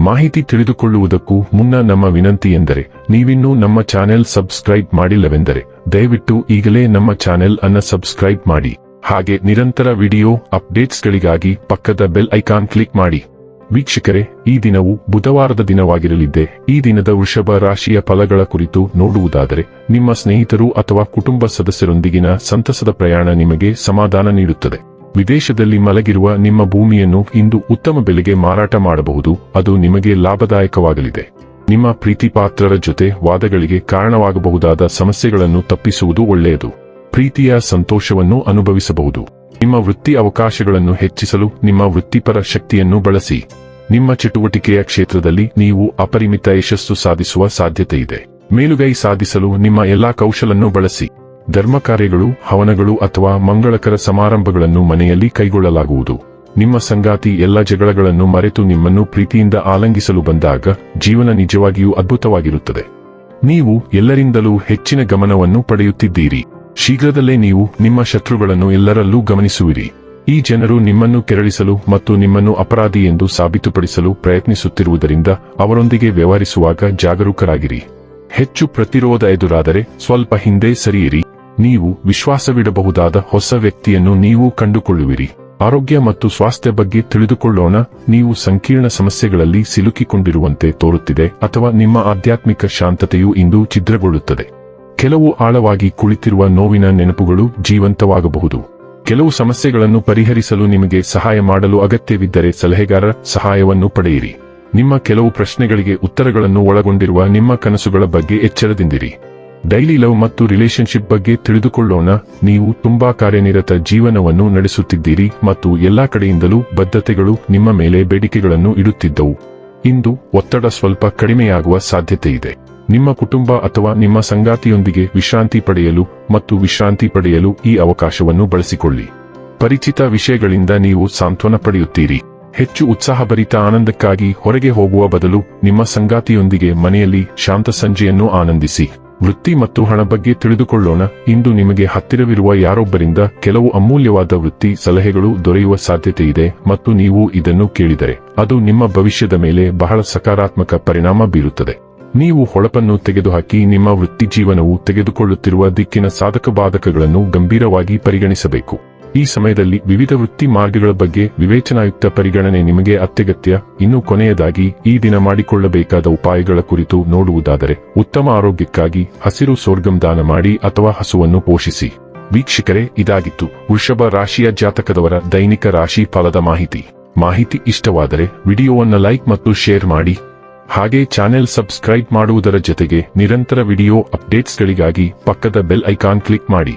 ಮಾಹಿತಿ ತಿಳಿದುಕೊಳ್ಳುವುದಕ್ಕೂ ಮುನ್ನ ನಮ್ಮ ವಿನಂತಿ ಎಂದರೆ, ನೀವಿನ್ನೂ ನಮ್ಮ ಚಾನೆಲ್ ಸಬ್ಸ್ಕ್ರೈಬ್ ಮಾಡಿಲ್ಲವೆಂದರೆ, ದಯವಿಟ್ಟು ಈಗಲೇ ನಮ್ಮ ಚಾನೆಲ್ ಅನ್ನ ಸಬ್ಸ್ಕ್ರೈಬ್ ಮಾಡಿ. ಹಾಗೆ ನಿರಂತರ ವಿಡಿಯೋ ಅಪ್ಡೇಟ್ಸ್ಗಳಿಗಾಗಿ ಪಕ್ಕದ ಬೆಲ್ ಐಕಾನ್ ಕ್ಲಿಕ್ ಮಾಡಿ. ವೀಕ್ಷಕರೇ, ಈ ದಿನವು ಬುಧವಾರದ ದಿನವಾಗಿರಲಿದ್ದೆ, ಈ ದಿನದ ವೃಷಭ ರಾಶಿಯ ಫಲಗಳ ಕುರಿತು ನೋಡುವುದಾದರೆ, ನಿಮ್ಮ ಸ್ನೇಹಿತರು ಅಥವಾ ಕುಟುಂಬ ಸದಸ್ಯರೊಂದಿಗಿನ ಸಂತಸದ ಪ್ರಯಾಣ ನಿಮಗೆ ಸಮಾಧಾನ ನೀಡುತ್ತದೆ. ವಿದೇಶದಲ್ಲಿ ಮಲಗಿರುವ ನಿಮ್ಮ ಭೂಮಿಯನ್ನು ಇಂದು ಉತ್ತಮ ಬೆಲೆಗೆ ಮಾರಾಟ ಮಾಡಬಹುದು. ಅದು ನಿಮಗೆ ಲಾಭದಾಯಕವಾಗಲಿದೆ. ನಿಮ್ಮ ಪ್ರೀತಿಪಾತ್ರರ ಜೊತೆ ವಾದಗಳಿಗೆ ಕಾರಣವಾಗಬಹುದಾದ ಸಮಸ್ಯೆಗಳನ್ನು ತಪ್ಪಿಸುವುದು ಒಳ್ಳೆಯದು. ಪ್ರೀತಿಯ ಸಂತೋಷವನ್ನು ಅನುಭವಿಸಬಹುದು. ನಿಮ್ಮ ವೃತ್ತಿ ಅವಕಾಶಗಳನ್ನು ಹೆಚ್ಚಿಸಲು ನಿಮ್ಮ ವೃತ್ತಿಪರ ಶಕ್ತಿಯನ್ನು ಬಳಸಿ. ನಿಮ್ಮ ಚಟುವಟಿಕೆಯ ಕ್ಷೇತ್ರದಲ್ಲಿ ನೀವು ಅಪರಿಮಿತ ಯಶಸ್ಸು ಸಾಧಿಸುವ ಸಾಧ್ಯತೆ ಇದೆ ಮೇಲುಗೈ ಸಾಧಿಸಲು ನಿಮ್ಮ ಎಲ್ಲಾ ಕೌಶಲನ್ನು ಬಳಸಿ. ಧರ್ಮ ಕಾರ್ಯಗಳು ಹವನಗಳು ಅಥವಾ ಮಂಗಳಕರ ಸಮಾರಂಭಗಳನ್ನು ಮನೆಯಲ್ಲಿ ಕೈಗೊಳ್ಳಲಾಗುವುದು. ನಿಮ್ಮ ಸಂಗಾತಿ ಎಲ್ಲ ಜಗಳಗಳನ್ನು ಮರೆತು ನಿಮ್ಮನ್ನು ಪ್ರೀತಿಯಿಂದ ಆಲಂಗಿಸಲು ಬಂದಾಗ ಜೀವನ ನಿಜವಾಗಿಯೂ ಅದ್ಭುತವಾಗಿರುತ್ತದೆ. ನೀವು ಎಲ್ಲರಿಂದಲೂ ಹೆಚ್ಚಿನ ಗಮನವನ್ನು ಪಡೆಯುತ್ತಿದ್ದೀರಿ. ಶೀಘ್ರದಲ್ಲೇ ನೀವು ನಿಮ್ಮ ಶತ್ರುಗಳನ್ನು ಎಲ್ಲರಲ್ಲೂ ಗಮನಿಸುವಿರಿ. ಈ ಜನರು ನಿಮ್ಮನ್ನು ಕೆರಳಿಸಲು ಮತ್ತು ನಿಮ್ಮನ್ನು ಅಪರಾಧಿ ಎಂದು ಸಾಬೀತುಪಡಿಸಲು ಪ್ರಯತ್ನಿಸುತ್ತಿರುವುದರಿಂದ ಅವರೊಂದಿಗೆ ವ್ಯವಹರಿಸುವಾಗ ಜಾಗರೂಕರಾಗಿರಿ. ಹೆಚ್ಚು ಪ್ರತಿರೋಧ ಎದುರಾದರೆ ಸ್ವಲ್ಪ ಹಿಂದೆ ಸರಿಯಿರಿ. ನೀವು ವಿಶ್ವಾಸವಿಡಬಹುದಾದ ಹೊಸ ವ್ಯಕ್ತಿಯನ್ನು ನೀವು ಕಂಡುಕೊಳ್ಳುವಿರಿ. ಆರೋಗ್ಯ ಮತ್ತು ಸ್ವಾಸ್ಥ್ಯ ಬಗ್ಗೆ ತಿಳಿದುಕೊಳ್ಳೋಣ. ನೀವು ಸಂಕೀರ್ಣ ಸಮಸ್ಯೆಗಳಲ್ಲಿ ಸಿಲುಕಿಕೊಂಡಿರುವಂತೆ ತೋರುತ್ತಿದೆ ಅಥವಾ ನಿಮ್ಮ ಆಧ್ಯಾತ್ಮಿಕ ಶಾಂತತೆಯು ಇಂದು ಛಿದ್ರಗೊಳ್ಳುತ್ತದೆ. ಕೆಲವು ಆಳವಾಗಿ ಕುಳಿತಿರುವ ನೋವಿನ ನೆನಪುಗಳು ಜೀವಂತವಾಗಬಹುದು. ಕೆಲವು ಸಮಸ್ಯೆಗಳನ್ನು ಪರಿಹರಿಸಲು ನಿಮಗೆ ಸಹಾಯ ಮಾಡಲು ಅಗತ್ಯವಿದ್ದರೆ ಸಲಹೆಗಾರ ಸಹಾಯವನ್ನು ಪಡೆಯಿರಿ. ನಿಮ್ಮ ಕೆಲವು ಪ್ರಶ್ನೆಗಳಿಗೆ ಉತ್ತರಗಳನ್ನು ಒಳಗೊಂಡಿರುವ ನಿಮ್ಮ ಕನಸುಗಳ ಬಗ್ಗೆ ಎಚ್ಚರದಿಂದಿರಿ. ಡೈಲಿ ಲವ್ ಮತ್ತು ರಿಲೇಶನ್ಶಿಪ್ ಬಗ್ಗೆ ತಿಳಿದುಕೊಳ್ಳೋಣ. ನೀವು ತುಂಬಾ ಕಾರ್ಯನಿರತ ಜೀವನವನ್ನು ನಡೆಸುತ್ತಿದ್ದೀರಿ ಮತ್ತು ಎಲ್ಲಾ ಕಡೆಯಿಂದಲೂ ಬದ್ಧತೆಗಳು ನಿಮ್ಮ ಮೇಲೆ ಬೇಡಿಕೆಗಳನ್ನು ಇಡುತ್ತಿದ್ದವು. ಇಂದು ಒತ್ತಡ ಸ್ವಲ್ಪ ಕಡಿಮೆಯಾಗುವ ಸಾಧ್ಯತೆ ಇದೆ. ನಿಮ್ಮ ಕುಟುಂಬ ಅಥವಾ ನಿಮ್ಮ ಸಂಗಾತಿಯೊಂದಿಗೆ ವಿಶ್ರಾಂತಿ ಪಡೆಯಲು ಮತ್ತು ವಿಶ್ರಾಂತಿ ಪಡೆಯಲು ಈ ಅವಕಾಶವನ್ನು ಬಳಸಿಕೊಳ್ಳಿ. ಪರಿಚಿತ ವಿಷಯಗಳಿಂದ ನೀವು ಸಾಂತ್ವನ ಪಡೆಯುತ್ತೀರಿ. ಹೆಚ್ಚು ಉತ್ಸಾಹಭರಿತ ಆನಂದಕ್ಕಾಗಿ ಹೊರಗೆ ಹೋಗುವ ಬದಲು ನಿಮ್ಮ ಸಂಗಾತಿಯೊಂದಿಗೆ ಮನೆಯಲ್ಲಿ ಶಾಂತ ಸಂಜೆಯನ್ನು ಆನಂದಿಸಿ. ವೃತ್ತಿ ಮತ್ತು ಹಣ ಬಗ್ಗೆ ತಿಳಿದುಕೊಳ್ಳೋಣ. ಇಂದು ನಿಮಗೆ ಹತ್ತಿರವಿರುವ ಯಾರೊಬ್ಬರಿಂದ ಕೆಲವು ಅಮೂಲ್ಯವಾದ ವೃತ್ತಿ ಸಲಹೆಗಳು ದೊರೆಯುವ ಸಾಧ್ಯತೆ ಇದೆ ಮತ್ತು ನೀವು ಇದನ್ನು ಕೇಳಿದರೆ ಅದು ನಿಮ್ಮ ಭವಿಷ್ಯದ ಮೇಲೆ ಬಹಳ ಸಕಾರಾತ್ಮಕ ಪರಿಣಾಮ ಬೀರುತ್ತದೆ. ನೀವು ಹೊಳಪನ್ನು ತೆಗೆದುಹಾಕಿ ನಿಮ್ಮ ವೃತ್ತಿ ಜೀವನವು ತೆಗೆದುಕೊಳ್ಳುತ್ತಿರುವ ದಿಕ್ಕಿನ ಸಾಧಕ ಬಾಧಕಗಳನ್ನು ಗಂಭೀರವಾಗಿ ಪರಿಗಣಿಸಬೇಕು. ಈ ಸಮಯದಲ್ಲಿ ವಿವಿಧ ವೃತ್ತಿ ಮಾರ್ಗಗಳ ಬಗ್ಗೆ ವಿವೇಚನಾಯುಕ್ತ ಪರಿಗಣನೆ ನಿಮಗೆ ಅತ್ಯಗತ್ಯ. ಇನ್ನು ಕೊನೆಯದಾಗಿ, ಈ ದಿನ ಮಾಡಿಕೊಳ್ಳಬೇಕಾದ ಉಪಾಯಗಳ ಕುರಿತು ನೋಡುವುದಾದರೆ, ಉತ್ತಮ ಆರೋಗ್ಯಕ್ಕಾಗಿ ಹಸಿರು ಸೋರ್ಗಂ ದಾನ ಮಾಡಿ ಅಥವಾ ಹಸುವನ್ನು ಪೋಷಿಸಿ. ವೀಕ್ಷಕರೇ, ಇದಾಗಿತ್ತು. ವೃಷಭ ರಾಶಿಯ ಜಾತಕದವರ ದೈನಿಕ ರಾಶಿ ಫಲದ ಮಾಹಿತಿ. ಮಾಹಿತಿ ಇಷ್ಟವಾದರೆ, ವಿಡಿಯೋವನ್ನು ಲೈಕ್ ಮತ್ತು ಶೇರ್ ಮಾಡಿ. ಹಾಗೆ ಚಾನೆಲ್ ಸಬ್ಸ್ಕ್ರೈಬ್ ಮಾಡುವುದರ ಜೊತೆಗೆ ನಿರಂತರ ವಿಡಿಯೋ ಅಪ್ಡೇಟ್ಸ್ಗಳಿಗಾಗಿ ಪಕ್ಕದ ಬೆಲ್ ಐಕಾನ್ ಕ್ಲಿಕ್ ಮಾಡಿ.